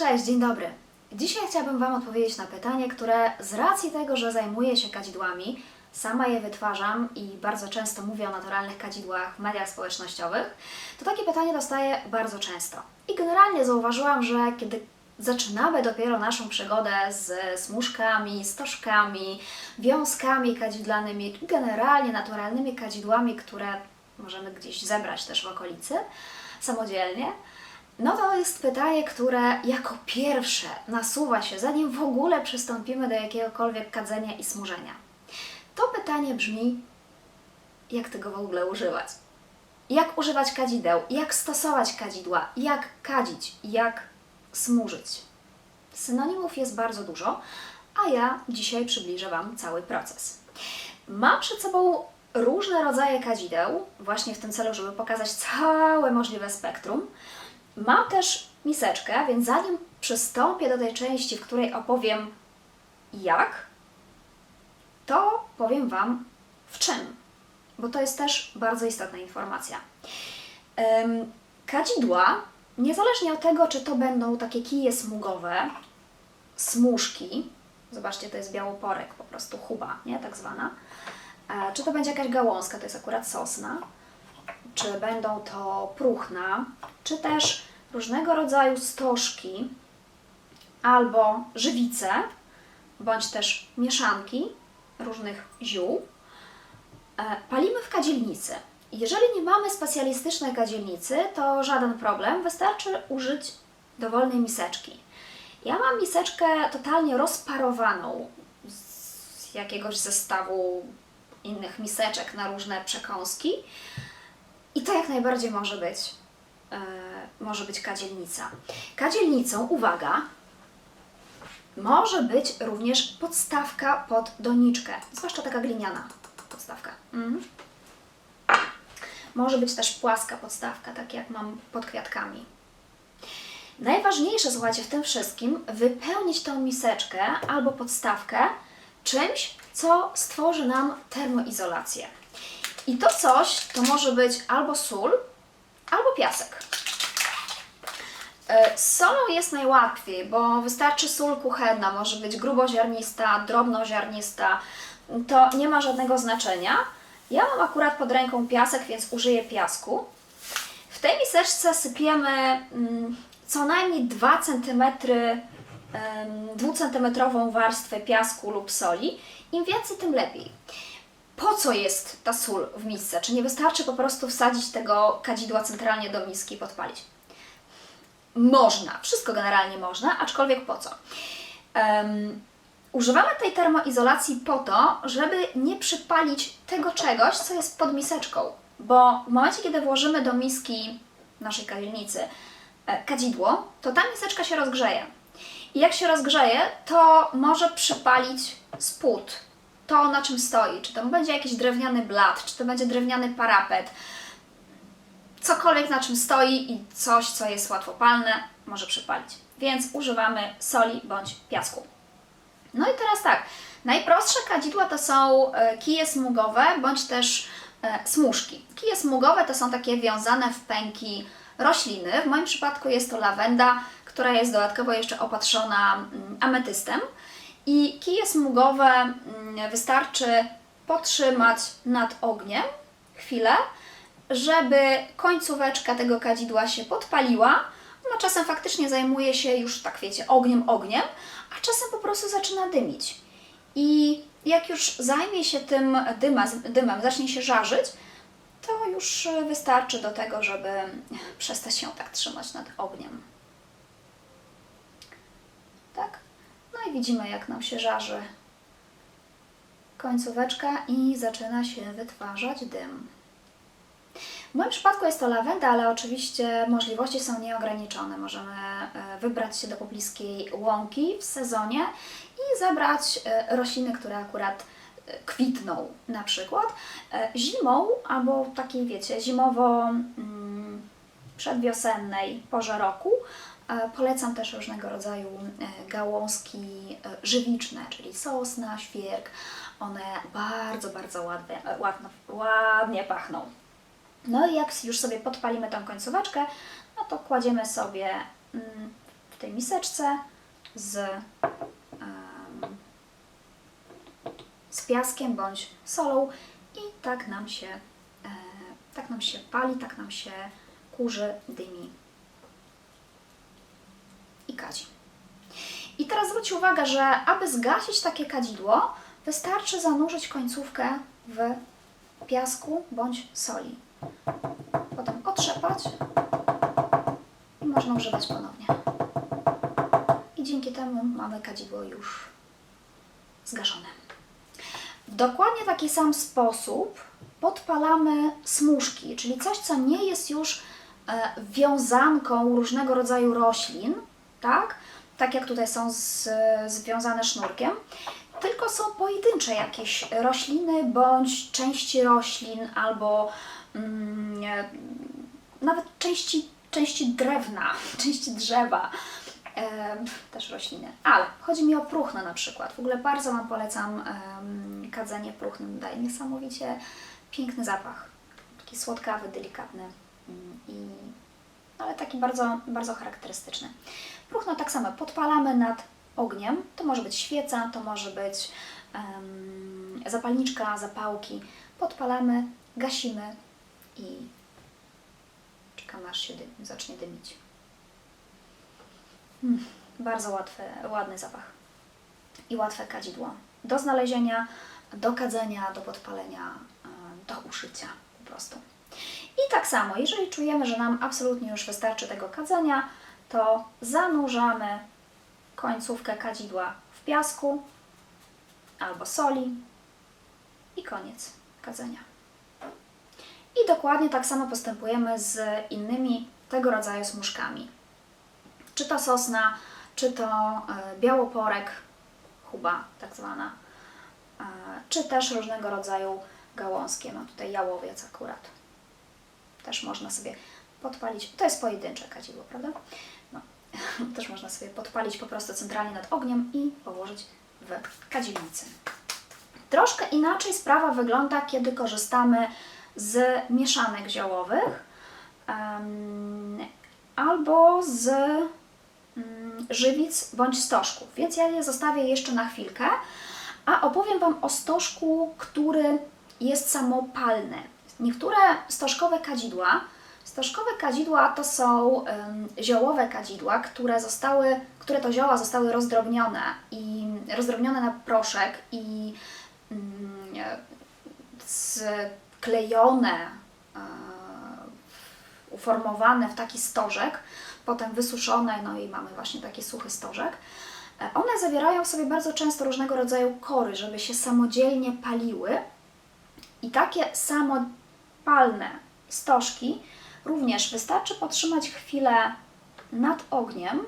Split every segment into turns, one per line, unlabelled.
Cześć, dzień dobry. Dzisiaj chciałabym Wam odpowiedzieć na pytanie, które z racji tego, że zajmuję się kadzidłami, sama je wytwarzam i bardzo często mówię o naturalnych kadzidłach w mediach społecznościowych, to takie pytanie dostaję bardzo często. I generalnie zauważyłam, że kiedy zaczynamy dopiero naszą przygodę z smuszkami, stożkami, wiązkami kadzidlanymi, generalnie naturalnymi kadzidłami, które możemy gdzieś zebrać też w okolicy samodzielnie, no to jest pytanie, które jako pierwsze nasuwa się, zanim w ogóle przystąpimy do jakiegokolwiek kadzenia i smużenia. To pytanie brzmi, jak tego w ogóle używać? Jak używać kadzideł? Jak stosować kadzidła? Jak kadzić? Jak smużyć? Synonimów jest bardzo dużo, a ja dzisiaj przybliżę Wam cały proces. Mam przed sobą różne rodzaje kadzideł, właśnie w tym celu, żeby pokazać całe możliwe spektrum. Mam też miseczkę, więc zanim przystąpię do tej części, w której opowiem jak, to powiem Wam w czym, bo to jest też bardzo istotna informacja. Kadzidła, niezależnie od tego, czy to będą takie kije smugowe, smużki, zobaczcie, to jest białoporek, po prostu chuba, nie, tak zwana, e, czy to będzie jakaś gałązka, to jest akurat sosna, czy będą to próchna, czy też różnego rodzaju stożki albo żywice, bądź też mieszanki różnych ziół, e, palimy w kadzielnicy. Jeżeli nie mamy specjalistycznej kadzielnicy, to żaden problem, wystarczy użyć dowolnej miseczki. Ja mam miseczkę totalnie rozparowaną z jakiegoś zestawu innych miseczek na różne przekąski. I to jak najbardziej może być, e, może być kadzielnica. Kadzielnicą, uwaga, może być również podstawka pod doniczkę, zwłaszcza taka gliniana podstawka. Mhm. Może być też płaska podstawka, tak jak mam pod kwiatkami. Najważniejsze, słuchajcie, w tym wszystkim wypełnić tą miseczkę albo podstawkę czymś, co stworzy nam termoizolację. I to coś to może być albo sól, albo piasek. E, Z solą jest najłatwiej, bo wystarczy sól kuchenna, może być gruboziarnista, drobnoziarnista, to nie ma żadnego znaczenia. Ja mam akurat pod ręką piasek, więc użyję piasku. W tej miseczce sypiemy mm, co najmniej 2 cm, 2 cm warstwę piasku lub soli. Im więcej, tym lepiej. Po co jest ta sól w misce? Czy nie wystarczy po prostu wsadzić tego kadzidła centralnie do miski i podpalić? Można, wszystko generalnie można, aczkolwiek po co? Em, używamy tej termoizolacji po to, żeby nie przypalić tego czegoś, co jest pod miseczką, bo w momencie, kiedy włożymy do miski naszej kawielnicy e, kadzidło, to ta miseczka się rozgrzeje. I jak się rozgrzeje, to może przypalić spód, to na czym stoi, czy to będzie jakiś drewniany blat, czy to będzie drewniany parapet, cokolwiek na czym stoi i coś, co jest łatwopalne, może przypalić. Więc używamy soli bądź piasku. No i teraz tak, najprostsze kadzidła to są e, kije smugowe bądź też e, smużki. Kije smugowe to są takie wiązane w pęki rośliny. W moim przypadku jest to lawenda, która jest dodatkowo jeszcze opatrzona mm, ametystem. I kije smugowe mm, wystarczy potrzymać nad ogniem chwilę, żeby końcóweczka tego kadzidła się podpaliła. No czasem faktycznie zajmuje się już, tak wiecie, ogniem, ogniem, a czasem po prostu zaczyna dymić. I jak już zajmie się tym dyma, dymem, zacznie się żarzyć, to już wystarczy do tego, żeby przestać się tak trzymać nad ogniem. Tak? No i widzimy, jak nam się żarzy końcóweczka i zaczyna się wytwarzać dym. W moim przypadku jest to lawenda, ale oczywiście możliwości są nieograniczone. Możemy e, wybrać się do pobliskiej łąki w sezonie i zebrać e, rośliny, które akurat e, kwitną na przykład. Zimą albo takiej wiecie, zimowo mm, przedwiosennej porze roku polecam też różnego rodzaju e, gałązki e, żywiczne, czyli sosna, świerk. One bardzo, bardzo ładnie, e, ładnie pachną. No i jak już sobie podpalimy tą końcóweczkę, no to kładziemy sobie mm, tej miseczce z, z piaskiem bądź solą i tak nam się, tak nam się pali, tak nam się kurzy, dymi kadzi. I teraz zwróć uwagę, że aby zgasić takie kadzidło, wystarczy zanurzyć końcówkę w piasku bądź soli. Potem otrzepać i można używać ponownie. I dzięki temu mamy kadzidło już zgaszone. W dokładnie taki sam sposób podpalamy smuszki, czyli coś, co nie jest już e, wiązanką różnego rodzaju roślin, tak? Tak jak tutaj są z, związane sznurkiem, tylko są pojedyncze jakieś rośliny bądź części roślin albo mm, nie, nawet części, części drewna, części drzewa, e, też rośliny. Ale chodzi mi o próchno na przykład. W ogóle bardzo Wam polecam kadzenie próchnym. Daje niesamowicie piękny zapach. Taki słodkawy, delikatny mm, i ale taki bardzo, bardzo charakterystyczny. Próchno tak samo podpalamy nad ogniem. To może być świeca, to może być em, zapalniczka, zapałki. Podpalamy, gasimy i czekamy aż się zacznie dymić. Mm, bardzo łatwy, ładny zapach i łatwe kadzidło. Do znalezienia, do kadzenia, do podpalenia, e, do uszycia po prostu. I tak samo, jeżeli czujemy, że nam absolutnie już wystarczy tego kadzenia, to zanurzamy końcówkę kadzidła w piasku albo soli i koniec kadzenia. I dokładnie tak samo postępujemy z innymi tego rodzaju smuszkami. Czy to sosna, czy to e, białoporek, chuba tak zwana, e, czy też różnego rodzaju gałązkie. Mam tutaj jałowiec akurat. Też można sobie podpalić. To jest pojedyncze kadzidło, prawda? No. Też można sobie podpalić po prostu centralnie nad ogniem i położyć w kadzielnicy. Troszkę inaczej sprawa wygląda, kiedy korzystamy z mieszanek ziołowych em, albo z mm, żywic bądź stożków. Więc ja je zostawię jeszcze na chwilkę, a opowiem Wam o stożku, który jest samopalny. Niektóre stożkowe kadzidła, stożkowe kadzidła to są ziołowe kadzidła, które zostały, które to zioła zostały rozdrobnione i rozdrobnione na proszek i mm, e, sklejone, uformowane w taki stożek, potem wysuszone, no i mamy właśnie taki suchy stożek. E, One zawierają w sobie bardzo często różnego rodzaju kory, żeby się samodzielnie paliły. I takie samopalne stożki również wystarczy potrzymać chwilę nad ogniem,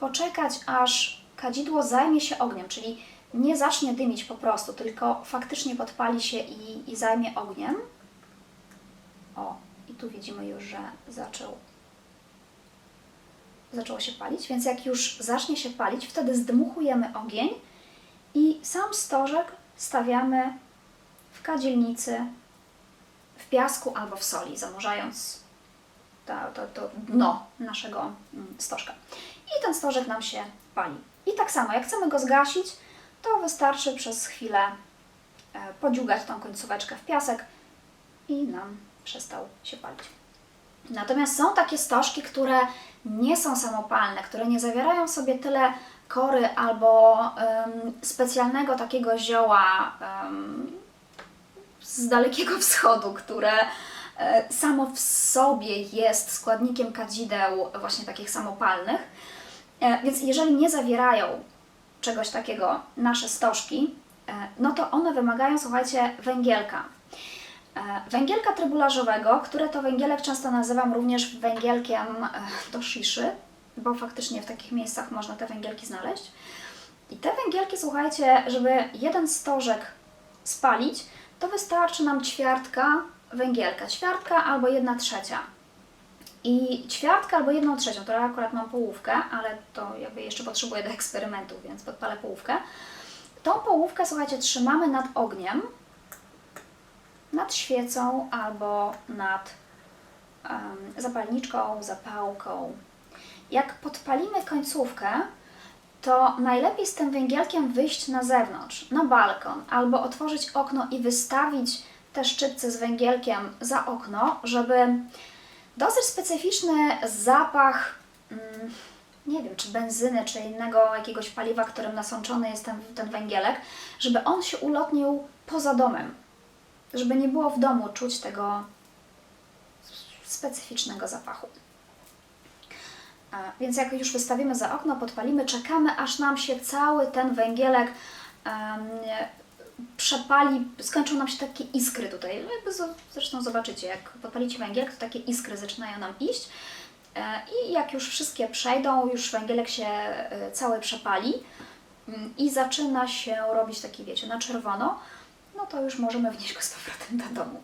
poczekać aż kadzidło zajmie się ogniem, czyli nie zacznie dymić po prostu, tylko faktycznie podpali się i, i zajmie ogniem. O, i tu widzimy już, że zaczął, zaczęło się palić, więc jak już zacznie się palić, wtedy zdmuchujemy ogień i sam stożek stawiamy w kadzielnicy, w piasku albo w soli, zanurzając to, to, to dno naszego mm, stożka. I ten stożek nam się pali. I tak samo, jak chcemy go zgasić, to wystarczy przez chwilę e, podziugać tą końcóweczkę w piasek i nam przestał się palić. Natomiast są takie stożki, które nie są samopalne, które nie zawierają w sobie tyle kory albo em, specjalnego takiego zioła em, z Dalekiego Wschodu, które e, samo w sobie jest składnikiem kadzideł właśnie takich samopalnych. E, Więc jeżeli nie zawierają czegoś takiego nasze stożki, e, no to one wymagają, słuchajcie, węgielka. Węgielka trybularzowego, które to węgielek często nazywam również węgielkiem do sziszy, bo faktycznie w takich miejscach można te węgielki znaleźć. I te węgielki, słuchajcie, żeby jeden stożek spalić, to wystarczy nam ćwiartka węgielka, ćwiartka albo jedna trzecia. I ćwiartka albo jedną trzecią, to ja akurat mam połówkę, ale to jakby jeszcze potrzebuję do eksperymentu, więc podpalę połówkę. Tą połówkę, słuchajcie, trzymamy nad ogniem, nad świecą albo nad em, zapalniczką, zapałką. jak podpalimy końcówkę, to najlepiej z tym węgielkiem wyjść na zewnątrz, na balkon, albo otworzyć okno i wystawić te szczypce z węgielkiem za okno, żeby dosyć specyficzny zapach, mm, nie wiem, czy benzyny, czy innego jakiegoś paliwa, którym nasączony jest ten, ten węgielek, żeby on się ulotnił poza domem, żeby nie było w domu czuć tego specyficznego zapachu. Więc jak już wystawimy za okno, podpalimy, czekamy, aż nam się cały ten węgielek przepali, skończą nam się takie iskry tutaj. No zresztą zobaczycie, jak podpalicie węgielek, to takie iskry zaczynają nam iść. E, I jak już wszystkie przejdą, już węgielek się e, cały przepali mm, i zaczyna się robić taki, wiecie, na czerwono, no to już możemy wnieść go z powrotem do domu.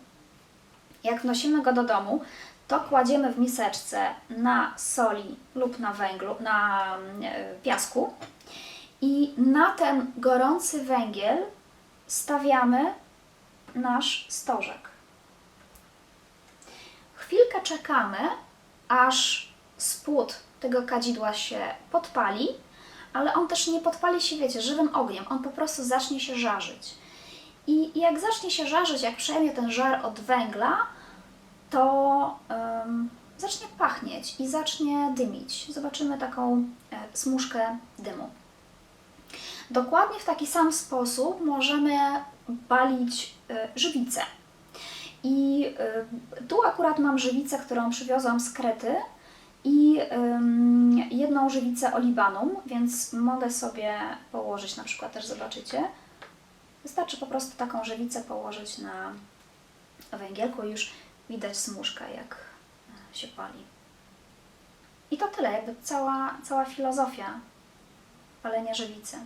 Jak wnosimy go do domu, to kładziemy w miseczce na soli lub na węglu, na e, piasku i na ten gorący węgiel stawiamy nasz stożek. Chwilkę czekamy, aż spód tego kadzidła się podpali, ale on też nie podpali się, wiecie, żywym ogniem, on po prostu zacznie się żarzyć. I jak zacznie się żarzyć, jak przejmie ten żar od węgla, to em, zacznie pachnieć i zacznie dymić. Zobaczymy taką e, smuszkę dymu. Dokładnie w taki sam sposób możemy palić e, żywicę. I e, tu akurat mam żywicę, którą przywiozłam z Krety i em, jedną żywicę olibanum, więc mogę sobie położyć na przykład też zobaczycie. Wystarczy po prostu taką żywicę położyć na węgielku i już widać smuszkę, jak się pali. I to tyle, jakby cała, cała filozofia palenia żywicy.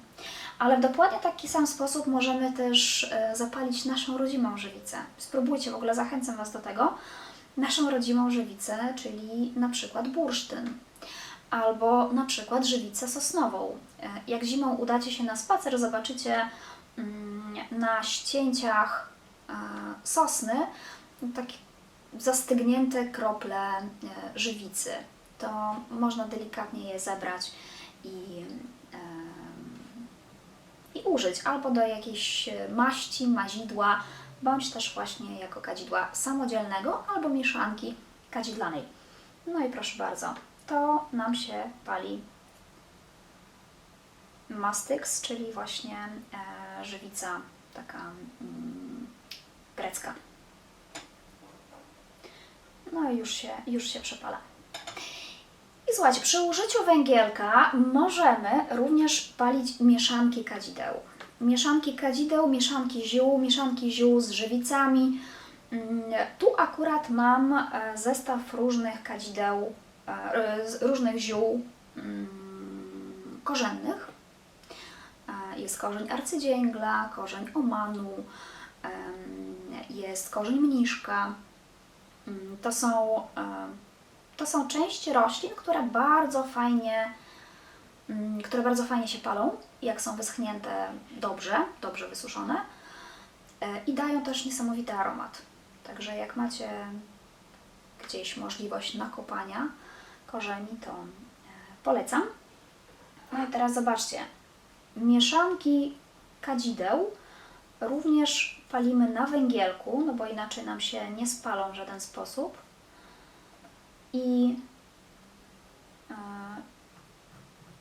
Ale w dokładnie taki sam sposób możemy też e, zapalić naszą rodzimą żywicę. Spróbujcie, w ogóle zachęcam Was do tego. Naszą rodzimą żywicę, czyli na przykład bursztyn. Albo na przykład żywicę sosnową. E, Jak zimą udacie się na spacer, zobaczycie mm, na ścięciach e, sosny takie zastygnięte krople e, żywicy. To można delikatnie je zebrać i, i użyć albo do jakiejś maści, mazidła, bądź też właśnie jako kadzidła samodzielnego albo mieszanki kadzidlanej. No i proszę bardzo, to nam się pali mastyks, czyli właśnie e, żywica taka mm, grecka. No i już się, już się przepala. I słuchajcie, przy użyciu węgielka możemy również palić mieszanki kadzideł. Mieszanki kadzideł, mieszanki ziół, mieszanki ziół z żywicami. Mm, Tu akurat mam e, zestaw różnych kadzideł, e, różnych ziół mm, korzennych. E, Jest korzeń arcydzięgla, korzeń omanu, jest korzeń mniszka. Mm, To są, to są części roślin, które bardzo fajnie, mm, które bardzo fajnie się palą, jak są wyschnięte dobrze, dobrze wysuszone e, i dają też niesamowity aromat. Także jak macie gdzieś możliwość nakopania korzeni, to e, polecam. No i teraz zobaczcie, mieszanki kadzideł również palimy na węgielku, no bo inaczej nam się nie spalą w żaden sposób. I e,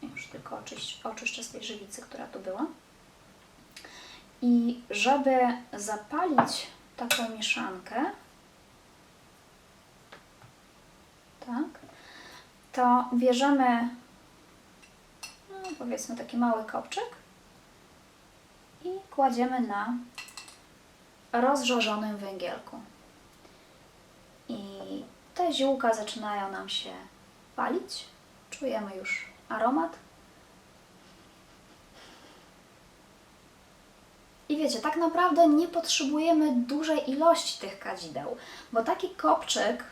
już tylko oczyś, oczyszczę z tej żywicy, która tu była. I żeby zapalić taką mieszankę, tak, to bierzemy no, powiedzmy taki mały kopczyk i kładziemy na rozżarzonym węgielku. I te ziółka zaczynają nam się palić. Czujemy już aromat. I wiecie, tak naprawdę nie potrzebujemy dużej ilości tych kadzideł, bo taki kopczyk,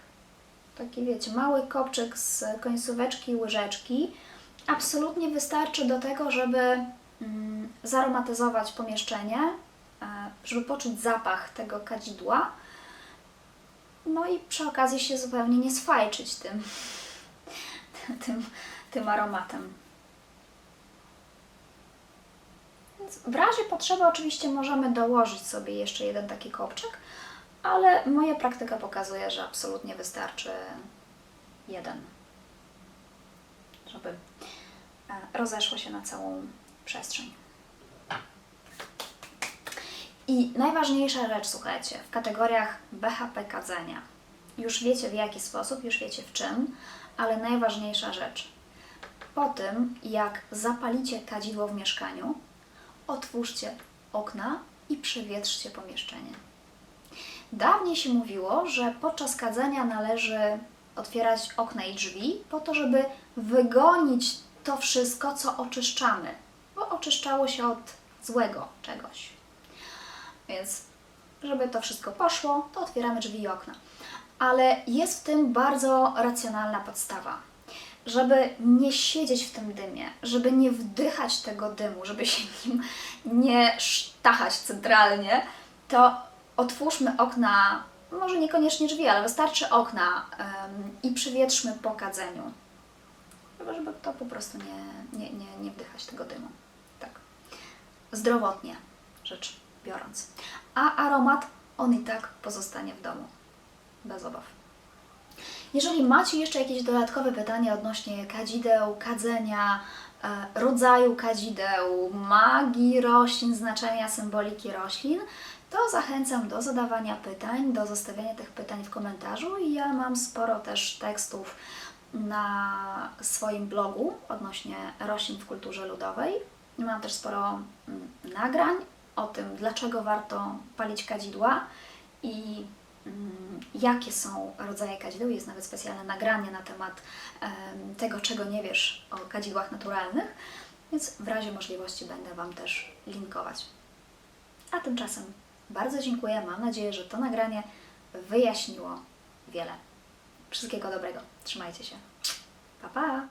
taki wiecie, mały kopczyk z końcóweczki łyżeczki absolutnie wystarczy do tego, żeby mm, zaromatyzować pomieszczenie, żeby poczuć zapach tego kadzidła, no i przy okazji się zupełnie nie sfajczyć tym, tym, tym aromatem. Więc w razie potrzeby oczywiście możemy dołożyć sobie jeszcze jeden taki kopczek, ale moja praktyka pokazuje, że absolutnie wystarczy jeden, żeby e, rozeszło się na całą przestrzeń. I najważniejsza rzecz, słuchajcie, w kategoriach BHP kadzenia. Już wiecie w jaki sposób, już wiecie w czym, ale najważniejsza rzecz. Po tym, jak zapalicie kadzidło w mieszkaniu, otwórzcie okna i przewietrzcie pomieszczenie. Dawniej się mówiło, że podczas kadzenia należy otwierać okna i drzwi po to, żeby wygonić to wszystko, co oczyszczamy, bo oczyszczało się od złego czegoś. Więc, żeby to wszystko poszło, to otwieramy drzwi i okna. Ale jest w tym bardzo racjonalna podstawa. Żeby nie siedzieć w tym dymie, żeby nie wdychać tego dymu, żeby się nim nie sztachać centralnie, to otwórzmy okna, może niekoniecznie drzwi, ale wystarczy okna em, i przywietrzmy po kadzeniu. Żeby to po prostu nie, nie, nie, nie wdychać tego dymu. Tak. Zdrowotnie rzecz biorąc. A aromat, on i tak pozostanie w domu. Bez obaw. Jeżeli macie jeszcze jakieś dodatkowe pytania odnośnie kadzideł, kadzenia, e, rodzaju kadzideł, magii roślin, znaczenia symboliki roślin, to zachęcam do zadawania pytań, do zostawiania tych pytań w komentarzu ja mam sporo też tekstów na swoim blogu odnośnie roślin w kulturze ludowej. Mam też sporo mm, nagrań o tym, dlaczego warto palić kadzidła i mm, jakie są rodzaje kadzideł. Jest nawet specjalne nagranie na temat em, tego, czego nie wiesz o kadzidłach naturalnych, więc w razie możliwości będę Wam też linkować. A tymczasem bardzo dziękuję. Mam nadzieję, że to nagranie wyjaśniło wiele. Wszystkiego dobrego. Trzymajcie się. Pa, pa!